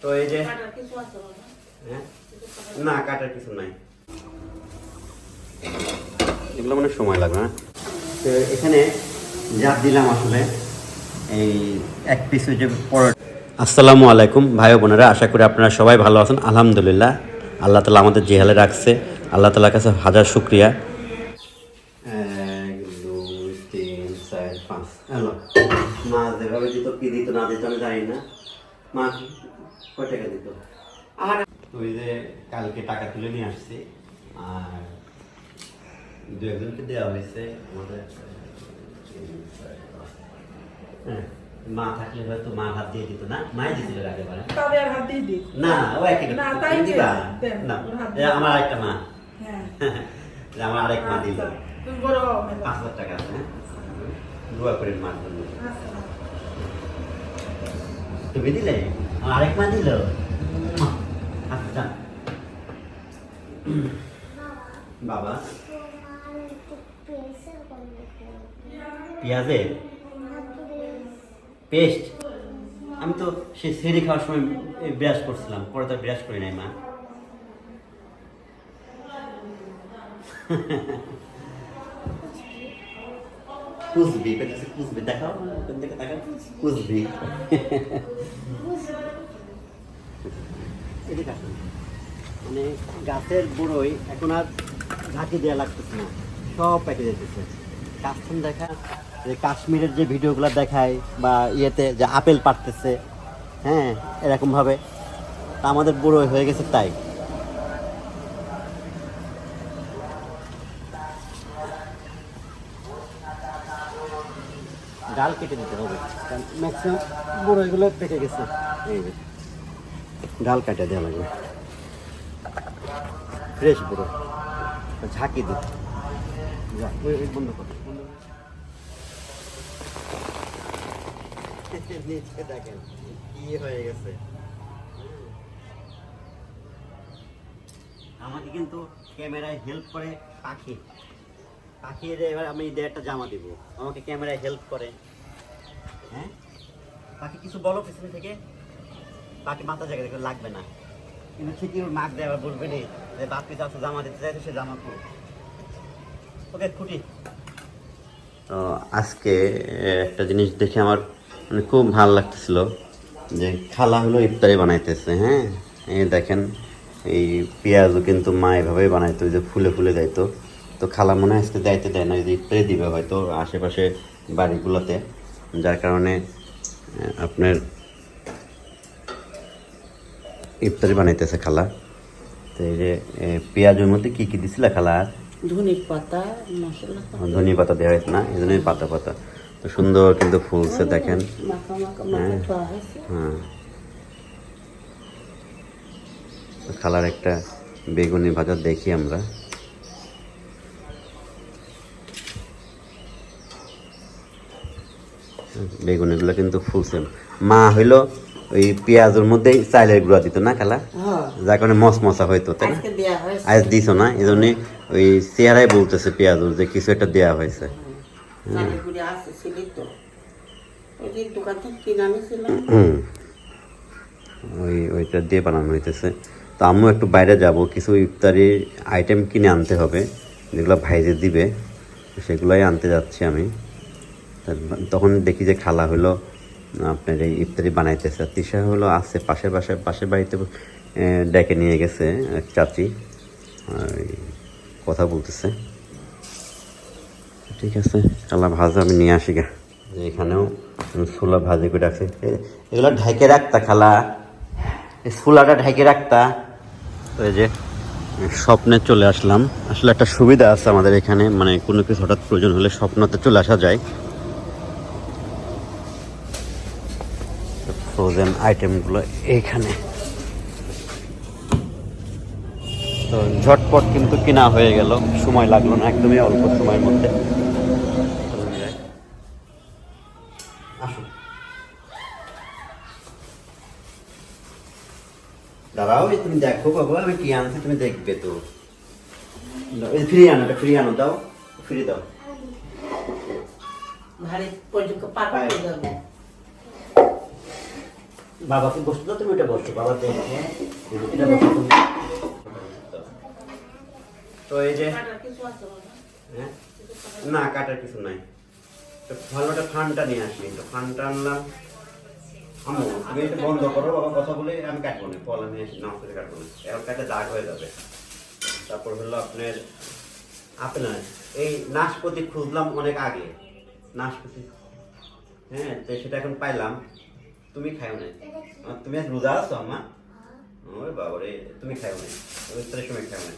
তো এই যে? হ্যাঁ? না কাটার কিছু নাই। এগুলো মানে সময় লাগবে না তো এখানে যা দিলাম আসলে এই এক পিস ওই যে পরোটা। আসসালামু আলাইকুম ভাই বোনেরা আশা করি আপনারা সবাই ভালো আছেন। আলহামদুলিল্লাহ আল্লাহ তালা আমাদের জেহালে রাখছে। আল্লাহ তালার কাছে হাজার শুক্রিয়া। এক দুই তিন চার পাঁচ হ্যালো। মা যেভাবে দিত কি দিত না দিত আমি জানি না। মা কয় টাকা দিত আমার ওই যে কালকে টাকা তুলে নিয়ে আসছি আর দু একজনকে দেওয়া হয়েছে আমাদের হ্যাঁ, মা থাকলে হয়তো মা ভাত দিয়ে দিত না মাই দিছিল আগে বারে তবে আর হাত দিয়ে দিই। না ও একই না, তাই দিবা? হাত আমার আরেকটা মা। হ্যাঁ। আমার আরেক মা দিল। আচ্ছা, তুমি বড় পাঁচ হাজার টাকা আছে হ্যাঁ? দোয়া করেন মার জন্য। আচ্ছা। তুমি দিলে? আরেক মা দিল আচ্ছা। বাবা? পেঁয়াজের? পেস্ট? আমি তো সে সেরি খাওয়ার সময় ব্রাশ করছিলাম, পরে তো ব্রাশ করি নাই, মা। কুসবি কুসবি, দেখাও দেখাও। কুসবি। মানে গাছের বুড়োই এখন আর ঝাঁকি দেওয়া লাগতেছে না, সব পেকে যেতেছে কাস্টম দেখা, যে কাশ্মীরের যে ভিডিওগুলো দেখায় বা ইয়েতে যে আপেল পাড়তেছে হ্যাঁ এরকমভাবে, তা আমাদের বুড়ো হয়ে গেছে তাই। ডাল কেটে দিতে হবে ম্যাক্সিমাম বুড়ো পেকে গেছে। এই ডাল কাটে দেওয়া লাগবে। ফ্রেশ বুড়ো ঝাঁকি দিই বন্ধ কর। আমাকে কিন্তু ক্যামেরায় হেল্প করে পাখি। পাখির এবার আমি ঈদে একটা জামা দিব। আমাকে ক্যামেরায় হেল্প করে। হ্যাঁ? পাখি কিছু বলো পিছনে থেকে। পাখি মাথা জায়গা দেখে লাগবে না। কিন্তু ঠিকই ওর দেয় আবার বলবে নি যে বাপকে চাচ্ছে জামা দিতে চাইছে সে জামা করো ওকে, খুঁটি। তো আজকে একটা জিনিস দেখে আমার মানে খুব ভালো লাগতেছিল যে খালা হলো ইফতারি বানাইতেছে হ্যাঁ? এই দেখেন, এই পেঁয়াজও কিন্তু মা এভাবেই বানাইতো যে ফুলে ফুলে যাইতো। তো খালা মনে হয় আজকে যাইতে দেয় না যদি ইফতারি দিবে হয়তো আশেপাশে বাড়িগুলোতে। যার কারণে আপনার ইফতারি বানাইতেছে খালা। তো এই যে পেঁয়াজের মধ্যে কি কি দিছিল খালা? আর পাতা মশলা ধনি পাতা দেওয়া হয়েছে না? এই জন্যই পাতা পাতা। তো সুন্দর কিন্তু ফুলছে দেখেন। হয়েছে। হ্যাঁ। খালার একটা বেগুনি ভাজা দেখি আমরা। বেগুনিগুলো কিন্তু ফুলছে। মা হইল ওই পেঁয়াজের মধ্যেই চাইলের গুঁড়া দিত না খালা? হ্যাঁ। যার কারণে মশমশা হইতো তাই না? আজ দিছো না এই জন্যই ওই চেহারাই বলতেছে পেঁয়াজুর যে কিছু একটা দেওয়া হয়েছে। তো। ওই ওইটা দিয়ে বানানো হইতেছে। তো আম্মু একটু বাইরে যাব কিছু ইফতারি আইটেম কিনে আনতে হবে যেগুলো ভাইজে দিবে সেগুলোই আনতে যাচ্ছি আমি। তখন দেখি যে খালা হলো আপনার এই ইফতারি বানাইতেছে। তিশা হলো আছে পাশের পাশে পাশের বাড়িতে ডেকে নিয়ে গেছে, এক চাচি। কথা বলতেছে। ঠিক আছে কালা ভাজা আমি নিয়ে আসি গা। এখানেও ছোলা ভাজি করে রাখছি। এগুলো ঢেকে রাখতা খালা। এই ছোলাটা ঢেকে রাখতা। ওই যে, স্বপ্নে চলে আসলাম। আসলে একটা সুবিধা আছে আমাদের এখানে। মানে কোনো কিছু হঠাৎ প্রয়োজন হলে স্বপ্নতে চলে আসা যায়। ফ্রোজেন আইটেমগুলো এইখানে তো ঝটপট কিন্তু কেনা হয়ে গেল। সময় লাগল না একদমই অল্প সময়ের মধ্যে। দাঁড়াও তুমি দেখো বাবা আমি কি আনছি তুমি দেখবে তো। ফ্রি আনো ফ্রি আনো দাও ফ্রি দাও। ভারী। যাবে বাবাকে বসতে দাও, তুমি ওটা বসো বাবা এটা তুমি তো এই যে কিছু? হ্যাঁ? না, কাটার কিছু নাই তো ভালো একটা ফানটা নিয়ে আসি তো ফানটা আনলাম আমু তুমি এটা বন্ধ করো, বাবা কথা বলে আমি কাটবো না ফল আমি নাম করে কাটবো না এখন কাটে দাগ হয়ে যাবে তারপর হলো আপনার আপেল আনারস। এই নাশপাতি খুঁজলাম অনেক আগে নাশপাতি হ্যাঁ তো সেটা এখন পাইলাম তুমি খাও না আহ, তুমি আজ রোজা আছো আম্মা? ওই বাবারে তুমি খাও না ওই ইফতারের সময় খাও না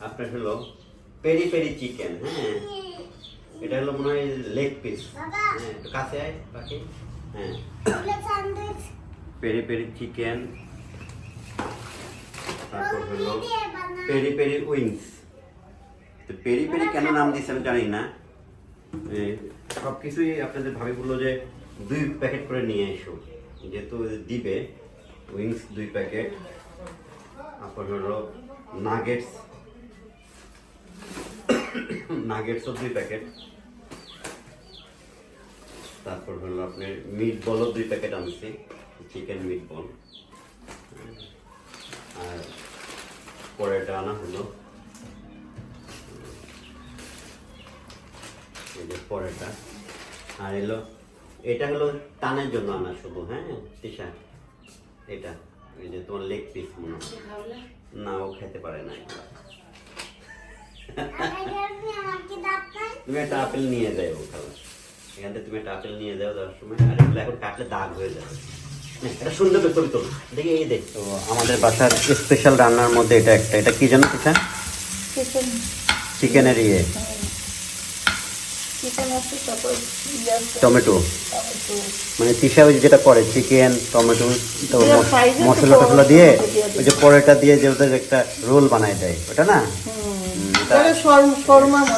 আপনার হলো পেরি পেরি চিকেন হ্যাঁ? এটা হলো মনে হয় লেগ পিস। হ্যাঁ একটু কাছে আয় বাকি। হ্যাঁ। Peri peri chicken. তারপর হলো পেরি পেরি উইংস। তো পেরি পেরি কেন নাম দিয়েছে আমি জানি না। সব কিছুই আপনাদের ভাবি বলল যে দুই প্যাকেট করে নিয়ে এসো। যেহেতু দিবে, উইংস দুই প্যাকেট, তারপর হলো নাগেটস, নাগেটসও দুই প্যাকেট, তারপর হলো আপনার মিট বলও দুই প্যাকেট আনছি, চিকেন মিট বল আর পরেটা আনা হলো পরেটা আর এলো এটা হলো টানের জন্য আনা শুধু হ্যাঁ? তিশা এটা এই যে তোমার লেগ পিস মনে হয়। না ও খেতে পারে না। তুমি একটা আপেল নিয়ে যাও খালা এখান থেকে তুমি একটা আপেল নিয়ে যাও যাওয়ার সময়। আর এগুলো এখন কাটলে দাগ হয়ে যাবে। নে, এটা সুন্দর ছবি তোলো। দেখি এই দেখ। তো আমাদের বাসার স্পেশাল রান্নার মধ্যে এটা একটা। এটা কি জানো পিঠা চিকেনের ইয়ে চিকেন আছে তারপর ইয়ে আছে, টমেটো। মানে তিসা ওই যেটা করে চিকেন টমেটো তো মশলা তো টসলা দিয়ে ওই যে পরেটা দিয়ে যে ওদের একটা রোল বানায় দেয় ওটা না?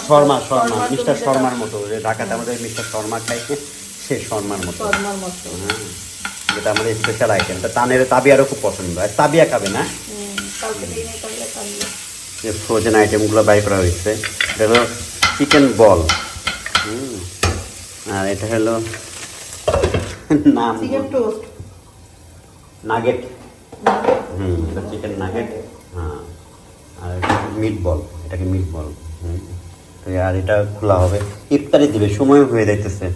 শর্ম-। শর্মা মিস্টার শর্মার মতো। যে ঢাকাতে আমাদের মিস্টার শর্মা খাই সে শর্মার মতো। হ্যাঁ। যেটা আমাদের স্পেশাল আইটেম তা তানের তাবিয়ারও খুব পছন্দ। আর তাবিয়া খাবে না। যে ফ্রোজেন আইটেমগুলো বাই করা হয়েছে। এটা হলো চিকেন বল আর এটা হলো নাম চিকেন টোস্ট নাগেট হুম এটা চিকেন নাগেট হ্যাঁ। আর এটা মিট বল এটাকে মিট বল হুম। তো আর এটা খোলা হবে। ইফতারি দিবে সময় হয়ে যাইতেছে।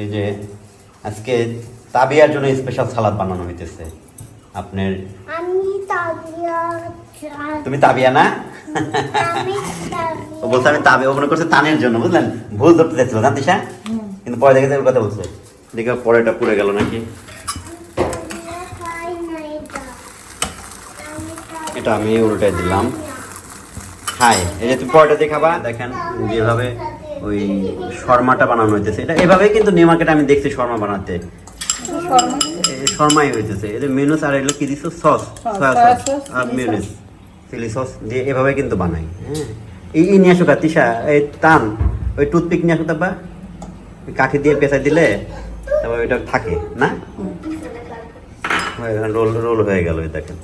এই যে আজকে তাবিয়ার জন্য স্পেশাল সালাদ বানানো হইতেছে। আপনার আমি তাবিয়া তুমি তাবিয়া না? ও বলছে আমি তাবে ও মনে করছে তানের জন্য বুঝলেন? ভুল ধরতে চাইছিল জানতে কিন্তু পরে দেখে ওর কথা বলছে। দেখে পরেটা পুড়ে গেল নাকি? এটা আমি উল্টে দিলাম। হাই এই যে তুমি পরেটা দিয়ে খাবা দেখেন যেভাবে ওই শর্মাটা বানানো হইতেছে। এটা এভাবেই কিন্তু নিউ মার্কেটে আমি দেখছি শর্মা বানাতে। শর্মাই হইতেছে। এদের মেনুস আর এগুলো কি দিছো? সস। সয়া সস আর মেনুস। চিলি সস দিয়ে এভাবে কিন্তু বানাই হ্যাঁ। এই নিয়ে আসো কাতিসা এই টান, ওই টুথপিক নিয়ে আসো তারপর। কাঠি দিয়ে পেঁচাই দিলে তারপর ওইটা থাকে, না? রোল রোল হয়ে গেল দেখেন।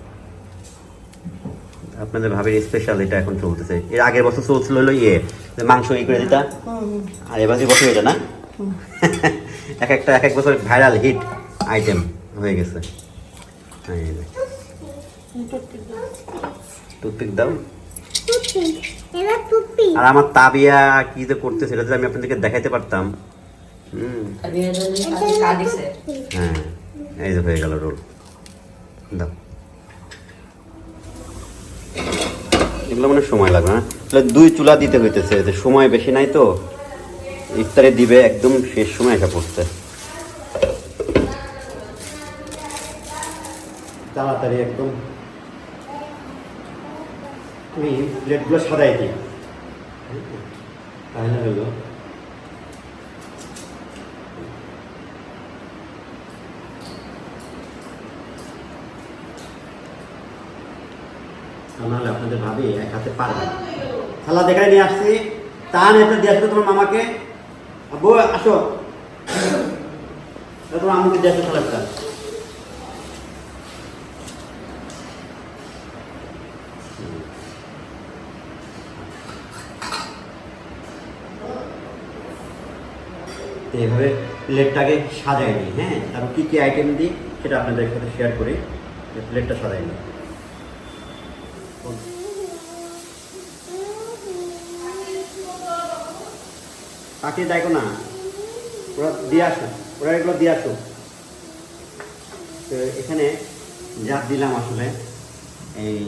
আপনাদের ভাবির স্পেশাল এটা এখন চলতেছে। এর আগের বছর চলছিল হলো ইয়ে যে মাংস ই করে দিতা। আর এবার বছর এটা না? এক একটা, এক এক বছর ভাইরাল হিট আইটেম হয়ে গেছে। টুথপিক দাও। আর আমার তাবিয়া কি যে করতে সেটা আমি আপনাদেরকে দেখাইতে পারতাম। হুম। হ্যাঁ এই যে হয়ে গেল রোল দাও। এগুলো মানে সময় লাগবে না তাহলে দুই চুলা দিতে হইতেছে যে সময় বেশি নাই তো। ইফতারে দিবে একদম শেষ সময় এসে পড়ছে। তাড়াতাড়ি একদম আমি প্লেটগুলো সাজাই দিই। তাহলে হলো নাহলে আপনাদের ভাবি এক হাতে পারবে খালা দেখাই নিয়ে আসছি। তান এটা দিয়ে আসবে তোমার মামাকে। বউ আসো। তোমার আমাকে দিয়ে আসো খালাটা এইভাবে প্লেটটাকে সাজাই নিই হ্যাঁ? তারপর কী কী আইটেম দিই সেটা আপনাদের সাথে শেয়ার করি, যে প্লেটটা সাজাই নিই। তাকে দেখো না, ওরা দিয়ে আসো ওরা এগুলো দিয়ে আসো তো এখানে যা দিলাম আসলে, এই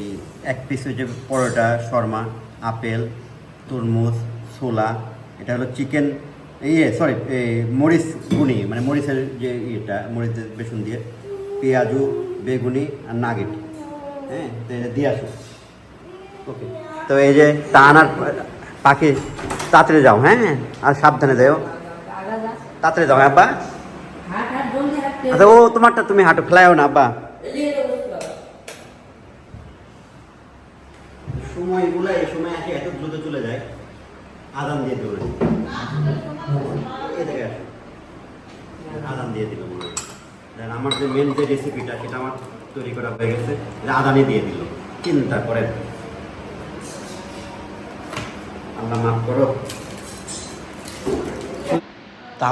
এক পিস হচ্ছে পরোটা, শর্মা, আপেল, তরমুজ, ছোলা, এটা হলো চিকেন ইয়ে সরি মরিচ গুনি মানে মরিচের যে ইয়েটা, মরিচের বেসন দিয়ে, পেঁয়াজু, বেগুনি আর নাগেট হ্যাঁ দিয়ে আসো। ওকে তো এই যে আর পাখি, তাড়াতাড়ি যাও হ্যাঁ আর সাবধানে যাও। তাড়াতাড়ি যাও হ্যাঁ আব্বা। আচ্ছা ও তোমারটা তুমি হাঁটো ফেলাইও না, আব্বা। সময়গুলো এই সময় আসে, এত দ্রুত চলে যায়। আদান দিয়ে দেবো আদান দিয়ে দিল মনে হয় আমার যে মেন যে রেসিপিটা সেটা আমার তৈরি করা হয়ে গেছে আদানি দিয়ে দিল। চিন্তা করেন। আল্লাহ মাফ করো।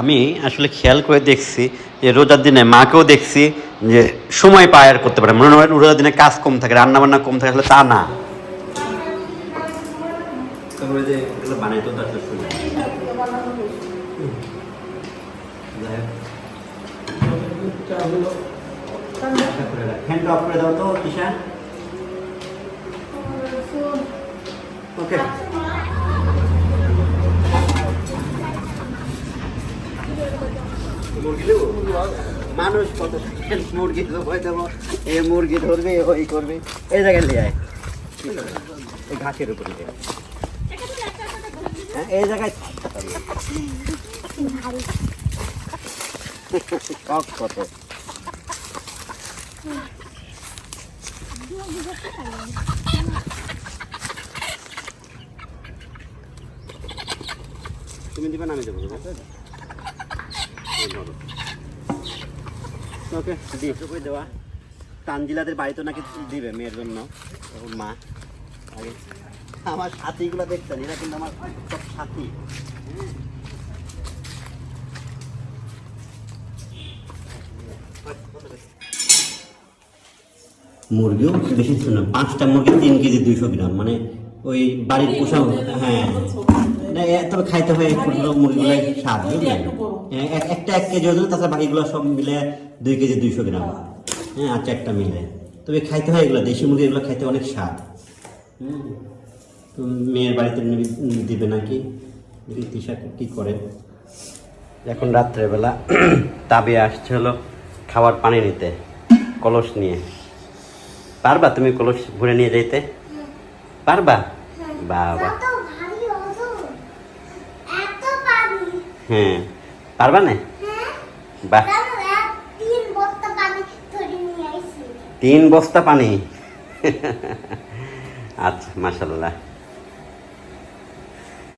আমি আসলে খেয়াল করে দেখছি যে রোজার দিনে মাকেও দেখছি যে সময় পায় আর করতে পারে মনে হয় রোজার দিনে কাজ কম থাকে রান্না বান্না কম থাকে, আসলে তা না। তো দেবো? মানুষ কত মুরগি দেবো এ মুরগি ধরবে, ওই করবে। এই জায়গায় নিয়ে ঘাসের উপরে এই জায়গায় তুমি দিবে না আমি দেবো ওকে করে দেওয়া তানজিলাদের বাড়িতে নাকি দিবে মেয়ের জন্য মা। আগে আমার সাথীগুলো দেখছেন? এরা কিন্তু আমার সব সাথী মুরগিও বেশি ছিল না। পাঁচটা মুরগি তিন কেজি দুইশো গ্রাম। মানে ওই বাড়ির পোষা হ্যাঁ। তবে খাইতে হয় ছোটো মুরগিগুলো স্বাদ হ্যাঁ, একটা এক কেজি ওজন তাছাড়া বাকিগুলো সব মিলে দুই কেজি দুইশো গ্রাম। হ্যাঁ আর চারটা মিলে। তবে খাইতে হয় এগুলো। দেশি মুরগি এগুলো খাইতে অনেক স্বাদ। হুম। তো মেয়ের বাড়িতে দিবে নাকি? দেখি তিশা কী করে? এখন রাত্রেবেলা তাবে আসছে হলো খাবার পানি নিতে, কলস নিয়ে। পারবা তুমি কলস ঘুরে নিয়ে যাইতে? পারবা? বাবা। হ্যাঁ। পারবা না? বাহ। তিন বস্তা পানি। আচ্ছা মাসাল্লাহ